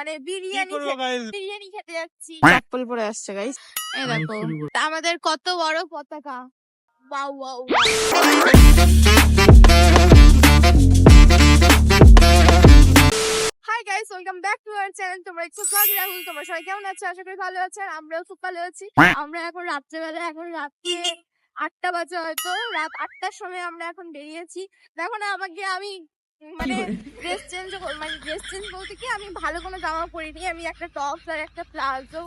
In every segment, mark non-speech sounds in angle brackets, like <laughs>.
মানে বিরিয়ানি খেতে- বিরিয়ানি খেতে যাচ্ছি। চপ্পল পরে আসছে গাইস এই দেখো আমাদের কত বড় পতাকা? Wow wow hi guys welcome back to our channel তোমরা একটু স্বাগত রাহুল তোমরা সবাই কেমন আছো? আশা করি ভালো আছো আর আমরাও খুব ভালো আছি। আমরা এখন রাত্রেবেলা এখন রাত্রে আটটা বাজে হয়তো। রাত আটটার সময় আমরা এখন বেরিয়েছি। দেখো না আমাকে আমি মানে ড্রেস চেঞ্জ মানে ড্রেস চেঞ্জ বলতে কি আমি ভালো কোনো জামা পরিনি আমি একটা টপস আর একটা প্লাজো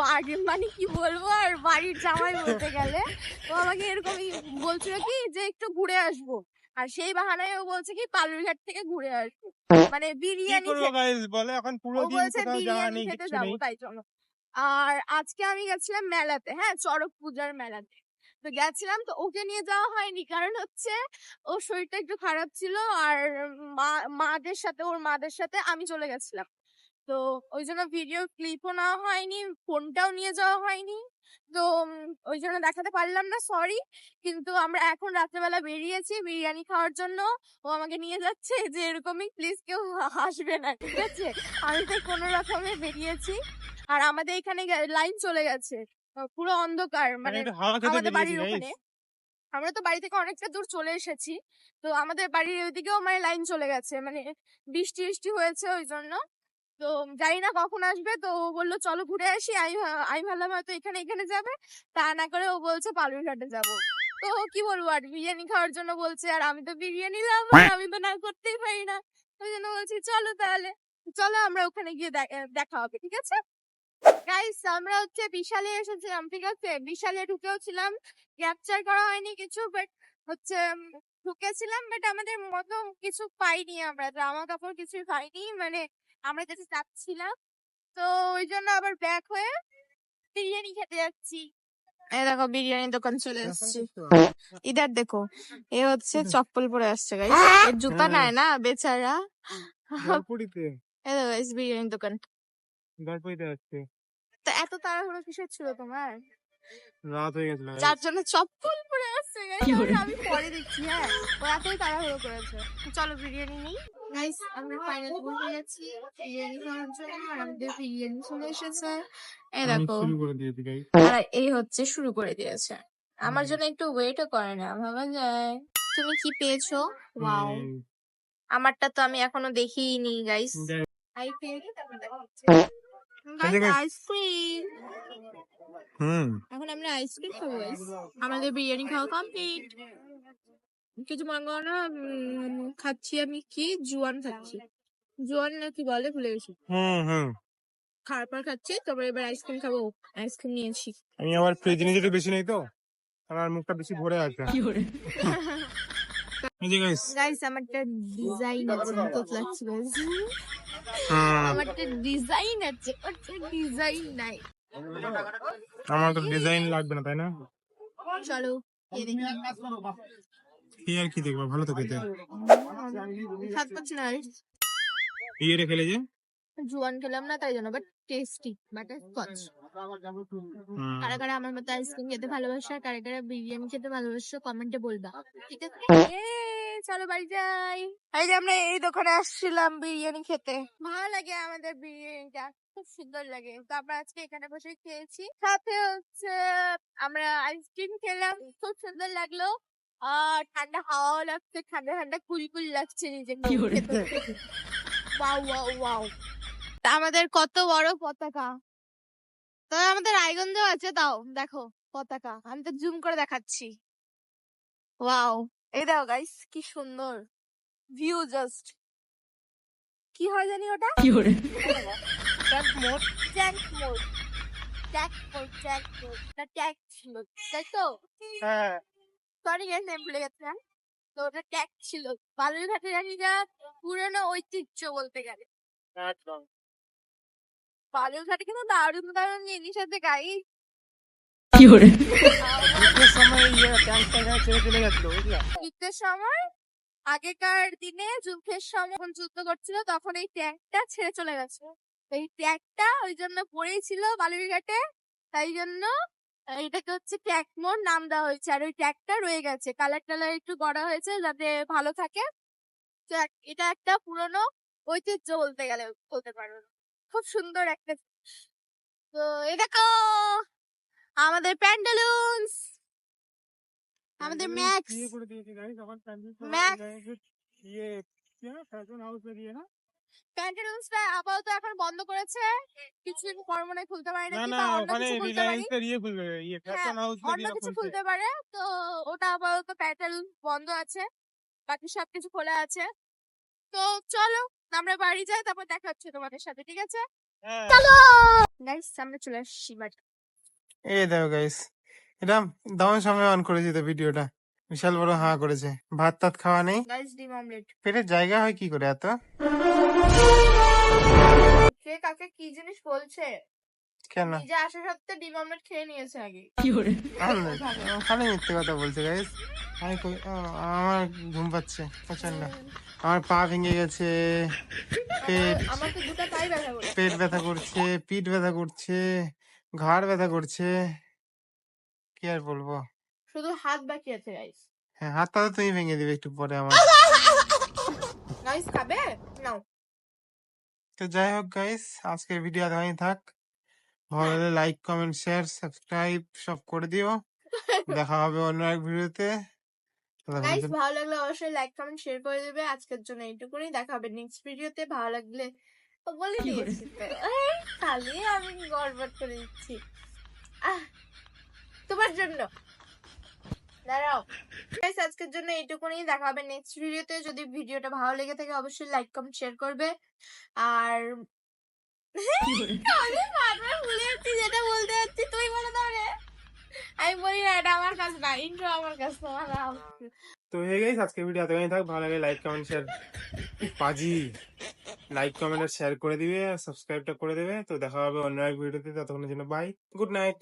বাড়ির মানে কি বলব? আর বাড়ির জামাই বলতে গেলে। তো আমাকে এরকমই বলছিল কি যে একটু ঘুরে আসব। আর সেই বাহানায় ও বলছে কি পালুরঘাট থেকে ঘুরে আসব। মানে বিরিয়ানি বলে এখন পুরো ও দিন বলছে বিরিয়ানি খেতে যাব তাই জন্য। আর আজকে আমি গেছিলাম মেলাতে হ্যাঁ চড়ক পূজার মেলাতে। তো গেছিলাম তো ওকে নিয়ে যাওয়া হয়নি। কারণ হচ্ছে ওর শরীরটা একটু খারাপ ছিল আর মা, মাদের সাথে, ওর মাদের সাথে আমি চলে গেছিলাম। তো ওই জন্য ভিডিও ক্লিপও নেওয়া হয়নি ফোনটাও নিয়ে যাওয়া হয়নি। তো ওই জন্য দেখাতে পারলাম না সরি কিন্তু আমরা এখন রাত্রেবেলা বেরিয়েছি বিরিয়ানি খাওয়ার জন্য। ও আমাকে নিয়ে যাচ্ছে যে এরকমই প্লিজ কেউ হাসবে না, ঠিক আছে? আমি তো কোনো রকমে বেরিয়েছি। আর আমাদের এখানে লাইন চলে গেছে। পুরো অন্ধকার মানে মানে আমাদের বাড়ির ওখানে। আমরা তো বাড়ি থেকে অনেকটা দূর চলে এসেছি। তো আমাদের বাড়ির ওইদিকেও মানে লাইন চলে গেছে। মানে বৃষ্টি বৃষ্টি হয়েছে ওই জন্য তো জানি না কখন আসবে। তো ও বলল চলো ঘুরে আসি। আমি ভাবলাম হয়তো এখানে এখানে যাবে। তা না করে ও বলছে পালুরঘাটে যাব। তো কি বলব আর বিরিয়ানি খাওয়ার জন্য বলছে আর আমি তো বিরিয়ানি লাভার আমি তো না করতেই পারি না। ওই জন্য বলছি চলো তাহলে। চলো আমরা ওখানে গিয়ে দেখা হবে ঠিক আছে? গাইস আমরা হচ্ছে বিশালে এসেছিলাম ঠিক আছে? বিশালে ঢুকেও ছিলাম ক্যাপচার করা হয়নি কিছু বাট হচ্ছে ঢুকেছিলাম বাট আমাদের মতো কিছু পাইনি আমরা জামা কাপড় কিছুই পাইনি মানে আমরা যেতে চাচ্ছিলাম তো ওই জন্য আবার ব্যাক হয়ে বিরিয়ানি খেতে যাচ্ছি। এই দেখো বিরিয়ানির দোকান চলে এসেছি। ইধার দেখো এ হচ্ছে চপ্পল পরে আসছে গাইস এর জুতা হ্যাঁ। নাই না বেচারা। এই দেখো বিরিয়ানির দোকান। জলপুরিতে আসছে। তো এত তাড়াহুড়ো কিসের ছিল তোমার? রাত হয়ে গেছিল যার জন্য চপ্পল পরে আসছে ওটা আমি পরে দেখছি হ্যাঁ। ও এতই তাড়াহুড়ো করেছে। চলো বিরিয়ানি নিই। গাইস আমরা ফাইনালি বসে গেছি বিরিয়ানি খাওয়ার জন্য আমাদের বিরিয়ানি চলে এসেছে। এই দেখো। শুরু করে দিয়েছি গাইস আর এই হচ্ছে শুরু করে দিয়েছে। আমার জন্য একটু ওয়েটও করে না ভাবা যায়। তুমি কি পেয়েছ? ওয়াও আমারটা তো আমি এখনও দেখিনি গাইস আই পেয়েছি তারপর দেখা আইসক্রিম হুম। এখন আমরা আইসক্রিম খাব আমাদের বিরিয়ানি খাওয়া কমপ্লিট কিছু মনে করো না উম, খাচ্ছি আমি কি? জুয়ান খাচ্ছি। জুয়ান না কি বলে ভুলে গেছি। হুম হুম। খাওয়ার পর খাচ্ছি তারপরে এবার আইসক্রিম খাব। আইসক্রিম নিয়েছি। আমি আবার ফ্রিজ একটু বেশি নেই তো? আমার মুখটা বেশি ভরে আছে। <laughs> এই যে গাইস গাইস আমারটা ডিজাইন আছে তো। আমারটা ডিজাইন আছে ওটা ডিজাইন নাই। আমার তো ডিজাইন লাগবে না তাই না? চলো কি আর কি দেখব ভালো তো খেতে। পাচ্ছি না। ইয়ে খেলে যে? জুয়ান খেলাম না তাই জন্য বাট টেস্টি বাটার স্কচ। কারা কারা আমার মতো আইসক্রিম খেতে ভালোবাসো আর কারা কারা বিরিয়ানি খেতে ভালোবাসো কমেন্টে বলবা। ঠিক আছে? Yay, চলো বাড়ি যাই। এই যে আমরা এই দোকানে আসছিলাম বিরিয়ানি খেতে। ভালো লাগে আমাদের বিরিয়ানিটা খুব সুন্দর লাগে। তো আমরা আজকে এখানে বসে খেয়েছি। সাথে হচ্ছে আমরা আইসক্রিম খেলাম খুব সুন্দর লাগল। আর ঠান্ডা হাওয়াও লাগছে ঠান্ডা ঠান্ডা কুল কুল লাগছে নিজে ওয়াও ওয়াও ওয়াও। তা আমাদের কত বড় পতাকা। তবে আমাদের রায়গঞ্জেও আছে তাও দেখো পতাকা। আমি তো জুম করে দেখাচ্ছি। ওয়াও। এই দেখো গাইস কি সুন্দর। ভিউ জাস্ট কি হয় জানি ওটা? Tank mode tank mode tank mode tank mode না ট্যাঙ্ক ছিল তাই তো? হ্যাঁ। সরি গাইস আমি ভুলে গেছিলাম। তো ওটা ট্যাঙ্ক ছিল। বালুরঘাটে জানি যা পুরনো ঐতিহ্য বলতে গেলে। একদম। বালুরঘাটে কিন্তু দারুণ দারুণ জিনিস আছে গাইস যুদ্ধের সময়, আগেকার দিনে যুদ্ধের সময় যখন যুদ্ধ করছিল, তখন এই ট্যাঙ্কটা ছেড়ে চলে গেছে। এই ট্যাঙ্কটা ওই জন্য পড়েই ছিল বালুরঘাটে। তাই জন্য এটাকে হচ্ছে ট্যাঙ্ক মোড় নাম দেওয়া হয়েছে। আর ওই ট্যাঙ্কটা রয়ে গেছে। কালার টালার একটু করা হয়েছে যাতে ভালো থাকে। এটা একটা পুরনো ঐতিহ্য বলতে গেলে, বলতে পারো। খুব সুন্দর একটা তো এটা আমাদের প্যান্ডালুন্স আমাদের ম্যাক্স ইয়ে। ইয়ে আপাতত এখন বন্ধ করেছে। কিছুদিন পর মনে খুলতে পারে না ওখানে ইয়ে খুলবে ইয়ে ফ্যাশন হাউস অন্য কিছু খুলতে পারে তো ওটা আপাতত প্যান্টালুন বন্ধ আছে। বাকি সবকিছু খোলা আছে। তো চলো আমরা বাড়ি যাই তারপর দেখা হচ্ছে তোমাদের সাথে ঠিক আছে? হ্যাঁ। গাইস আমরা চলে আসছি বাড়ি এই দেখো গাইস এটা দারুণ সময় অন করেছি তো ভিডিওটা বিশাল বড় হাঁ করেছে। ভাত টাত খাওয়া নেই। গাইস ডিম অমলেট পেটের জায়গা হয় কি করে এত? কে কাকে কি জিনিস বলছে? কেন? নিজে আসা সত্ত্বে ডিম অমলেট খেয়ে নিয়েছে আগে। আমি- ওখানে মিথ্যে কথা বলছে গাইস আমি আমার ঘুম পাচ্ছে প্রচণ্ড আমার পা ভেঙে গেছে পেট। করে পেট ব্যথা করছে পিঠ ব্যথা করছে। ঘাড় ব্যথা করছে। কি আর বলব? শুধু হাত বাকি আছে গাইস হ্যাঁ হাতটা তো তুমি ভেঙে দিবে একটু পরে আমার। গাইস খাবে? নাও। তো যাই হোক গাইস আজকের ভিডিও এতখানি থাক। ভালো লাগলে লাইক কমেন্ট শেয়ার সাবস্ক্রাইব সব করে দিও। দেখা হবে অন্য এক ভিডিওতে। গাইস ভালো লাগলে অবশ্যই লাইক কমেন্ট শেয়ার করে দেবে। আজকের জন্য এইটুকুনি। দেখা হবে নেক্সট ভিডিওতে ভালো লাগলে বলে দিয়েছি তো। খালি আমি গড়বড় করে দিচ্ছি। তোমার জন্য। দাঁড়াও। আজকের জন্য এইটুকুনি। দেখা হবে নেক্সট ভিডিওতে যদি ভিডিওটা ভালো লেগে থাকে অবশ্যই লাইক কমেন্ট শেয়ার করবে। আর <laughs> যেটা বলতে যাচ্ছি তুই বলে দাও আমি বলি না এটা আমার কাজ না। ইন্ট্রো আমার কাজ তোমার তো হয়ে গেছে আজকে ভিডিও এতখানি থাক। ভালো লাগে লাইক কমেন্ট শেয়ার পাজি। লাইক কমেন্ট আর শেয়ার করে দিবে আর সাবস্ক্রাইবটা করে দেবে। তো দেখা হবে অন্য এক ভিডিওতে ততক্ষণের জন্য বাই গুড নাইট